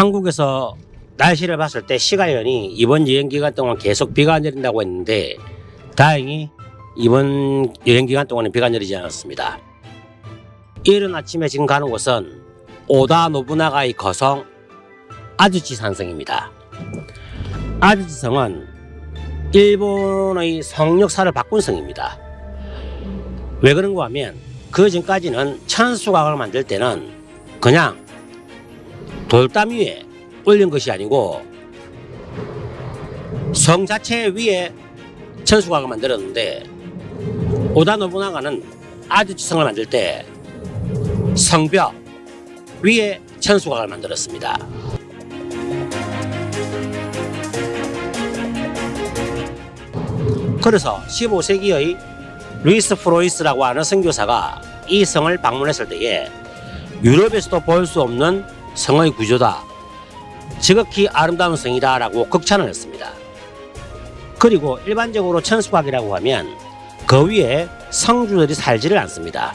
한국에서 날씨를 봤을 때 시가연이 이번 여행 기간 동안 계속 비가 내린다고 했는데 다행히 이번 여행 기간 동안은 비가 내리지 않았습니다. 이른 아침에 지금 가는 곳은 오다 노부나가의 거성 아즈치 산성입니다. 아즈치 성은 일본의 성 역사를 바꾼 성입니다. 왜 그런가 하면 그 전까지는 천수각을 만들 때는 그냥 돌담 위에 올린 것이 아니고 성 자체 위에 천수각을 만들었는데 오다 노부나가는 아즈치성을 만들 때 성벽 위에 천수각을 만들었습니다. 그래서 15세기의 루이스 프로이스라고 하는 선교사가 이 성을 방문했을 때에 유럽에서도 볼 수 없는 성의 구조다. 지극히 아름다운 성이다 라고 극찬을 했습니다. 그리고 일반적으로 천수각이라고 하면 그 위에 성주들이 살지를 않습니다.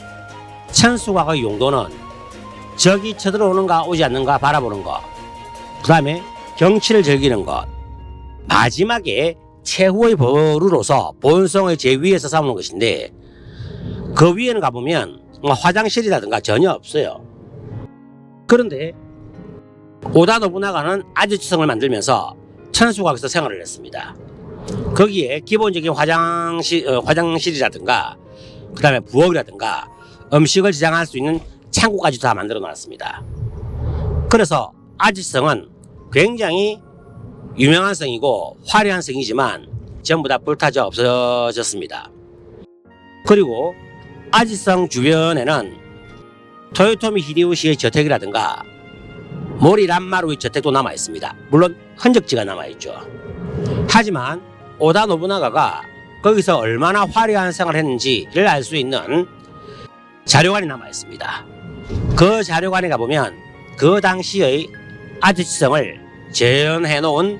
천수각의 용도는 적이 쳐들어오는가 오지 않는가 바라보는 것, 그 다음에 경치를 즐기는 것, 마지막에 최후의 보루로서 본성의 제위에서 삼는 것인데 그 위에는 가보면 뭐 화장실이라든가 전혀 없어요. 그런데 오다 노부나가는 아즈치성을 만들면서 천수각에서 생활을 했습니다. 거기에 기본적인 화장실, 어, 화장실이라든가 그 다음에 부엌이라든가 음식을 저장할 수 있는 창고까지 다 만들어 놨습니다. 그래서 아즈치성은 굉장히 유명한 성이고 화려한 성이지만 전부 다 불타져 없어졌습니다. 그리고 아지성 주변에는 토요토미 히데요시의 저택이라든가 모리 란 마루의 저택도 남아 있습니다. 물론 흔적지가 남아 있죠. 하지만 오다 노부나가가 거기서 얼마나 화려한 생활을 했는지를 알 수 있는 자료관이 남아 있습니다. 그 자료관에 가보면 그 당시의 아지성을 재현해 놓은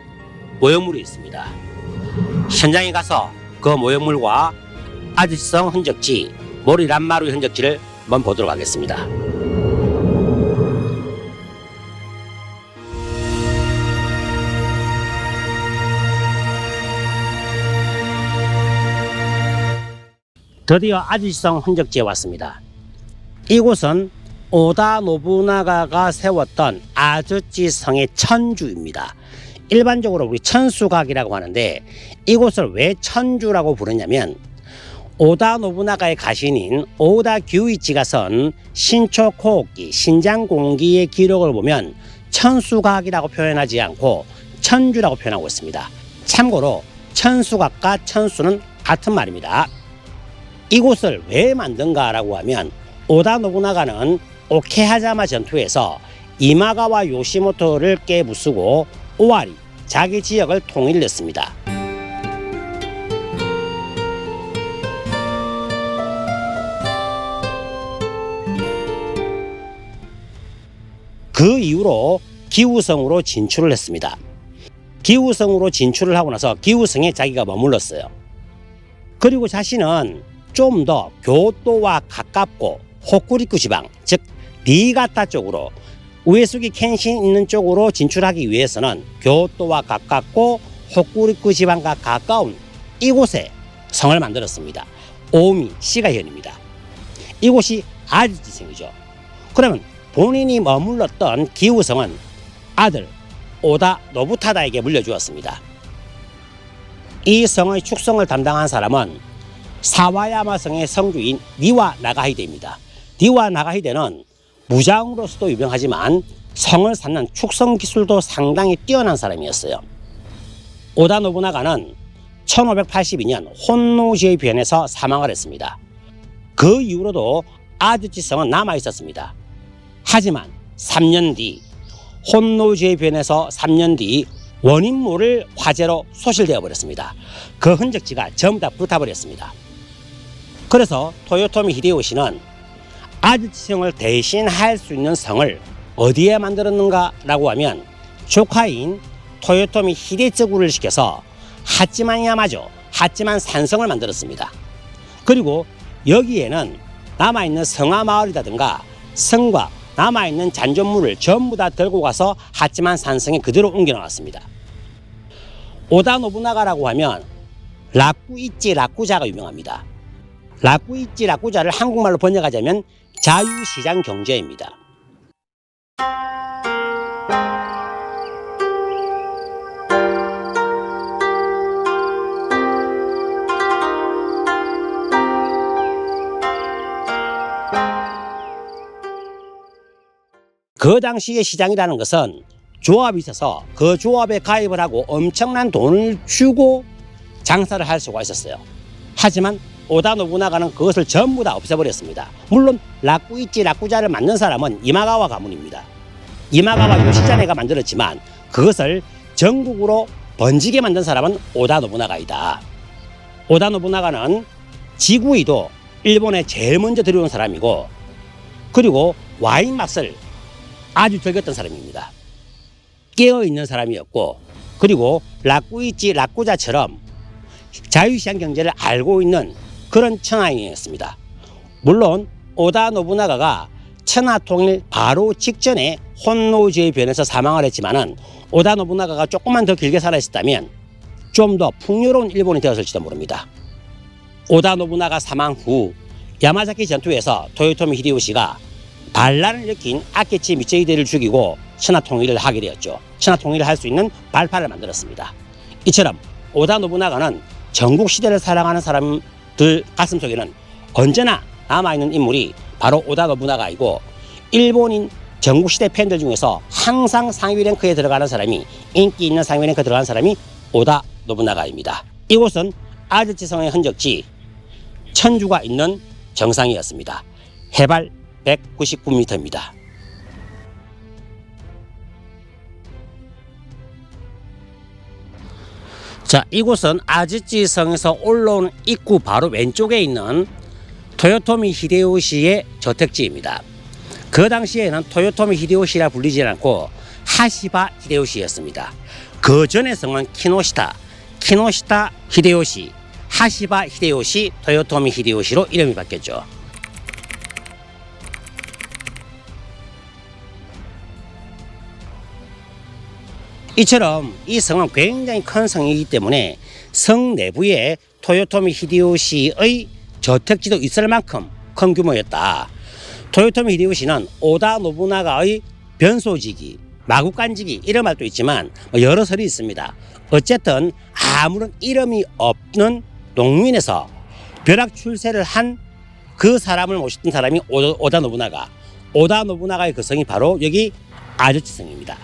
모형물이 있습니다. 현장에 가서 그 모형물과 아지성 흔적지, 모리 란마루의 흔적지를 한번 보도록 하겠습니다. 드디어 아지성 흔적지에 왔습니다. 이곳은 오다 노부나가가 세웠던 아즈치 성의 천주입니다. 일반적으로 우리 천수각이라고 하는데 이곳을 왜 천주라고 부르냐면 오다 노부나가의 가신인 오다 규이치가 선 신초 코옥기 신장 공기의 기록을 보면 천수각이라고 표현하지 않고 천주라고 표현하고 있습니다. 참고로 천수각과 천수는 같은 말입니다. 이곳을 왜 만든가라고 하면 오다 노부나가는 오케하자마 전투에서 이마가와 요시모토를 깨부수고 오와리 자기 지역을 통일했습니다. 그 이후로 기우성으로 진출을 했습니다. 기우성으로 진출을 하고 나서 기우성에 자기가 머물렀어요. 그리고 자신은 좀 더 교토와 가깝고 호쿠리쿠 지방, 즉 니가타 쪽으로 우에수기 켄신 있는 쪽으로 진출하기 위해서는 교토와 가깝고 호쿠리쿠 지방과 가까운 이곳에 성을 만들었습니다. 오미 시가현입니다. 이곳이 아지 지성이죠. 그러면 본인이 머물렀던 기우성은 아들 오다 노부타다에게 물려주었습니다. 이 성의 축성을 담당한 사람은 사와야마 성의 성주인 니와 나가히데입니다. 니와 나가히데는 무장으로서도 유명하지만 성을 쌓는 축성 기술도 상당히 뛰어난 사람이었어요. 오다 노부나가는 1582년 혼노지의 변에서 사망을 했습니다. 그 이후로도 아드치성은 남아 있었습니다. 하지만 3년 뒤 혼노지의 변에서 3년 뒤 원인물을 화재로 소실되어 버렸습니다. 그 흔적지가 전부 다 불타버렸습니다. 그래서 토요토미 히데요시는 아즈치성을 대신할 수 있는 성을 어디에 만들었는가라고 하면 조카인 토요토미 히데츠구를 시켜서 하찌만 야마조, 하찌만 산성을 만들었습니다. 그리고 여기에는 남아있는 성화 마을이라든가 성과 남아있는 잔존물을 전부 다 들고 가서 하찌만 산성에 그대로 옮겨 나왔습니다. 오다 노부나가라고 하면 라쿠이찌 라쿠자가 유명합니다. 라쿠이찌 라쿠자를 한국말로 번역하자면 자유시장 경제입니다. 그 당시의 시장이라는 것은 조합이 있어서 그 조합에 가입을 하고 엄청난 돈을 주고 장사를 할 수가 있었어요. 하지만 오다 노부나가는 그것을 전부 다 없애버렸습니다. 물론 라꾸이치 라꾸자를 만든 사람은 이마가와 가문입니다. 이마가와 요시자네가 만들었지만 그것을 전국으로 번지게 만든 사람은 오다 노부나가이다. 오다 노부나가는 지구이도 일본에 제일 먼저 들여온 사람이고 그리고 와인 맛을 아주 즐겼던 사람입니다. 깨어 있는 사람이었고 그리고 라꾸이치 라꾸자처럼 자유시장 경제를 알고 있는 그런 천하인이었습니다. 물론 오다 노부나가가 천하 통일 바로 직전에 혼노주의 변에서 사망을 했지만은 오다 노부나가가 조금만 더 길게 살아 있었다면 좀 더 풍요로운 일본이 되었을지도 모릅니다. 오다 노부나가 사망 후 야마자키 전투에서 토요토미 히데요시가 반란을 일으킨 아케치 미체이데를 죽이고 천하 통일을 하게 되었죠. 천하 통일을 할 수 있는 발판을 만들었습니다. 이처럼 오다 노부나가는 전국 시대를 사랑하는 사람 들 가슴 속에는 언제나 남아있는 인물이 바로 오다 노부나가 이고 일본인 전국 시대 팬들 중에서 항상 상위 랭크에 들어가는 사람이 인기 있는 상위 랭크에 들어가는 사람이 오다 노부나가입니다. 이곳은 아즈치성의 흔적지 천주가 있는 정상이었습니다. 해발 199m입니다. 자, 이곳은 아즈치 성에서 올라오는 입구 바로 왼쪽에 있는 토요토미 히데요시의 저택지입니다. 그 당시에는 토요토미 히데요시라 불리지 않고 하시바 히데요시였습니다. 그 전의 성은 키노시타, 키노시타 히데요시, 하시바 히데요시, 토요토미 히데요시로 이름이 바뀌었죠. 이처럼 이 성은 굉장히 큰 성이기 때문에 성 내부에 토요토미 히데요시의 저택지도 있을 만큼 큰 규모였다. 토요토미 히데요시는 오다 노부나가의 변소지기, 마구간지기 이런 말도 있지만 뭐 여러 설이 있습니다. 어쨌든 아무런 이름이 없는 농민에서 벼락 출세를 한 그 사람을 모셨던 사람이 오다, 노부나가. 오다 노부나가의 그 성이 바로 여기 아저치 성입니다.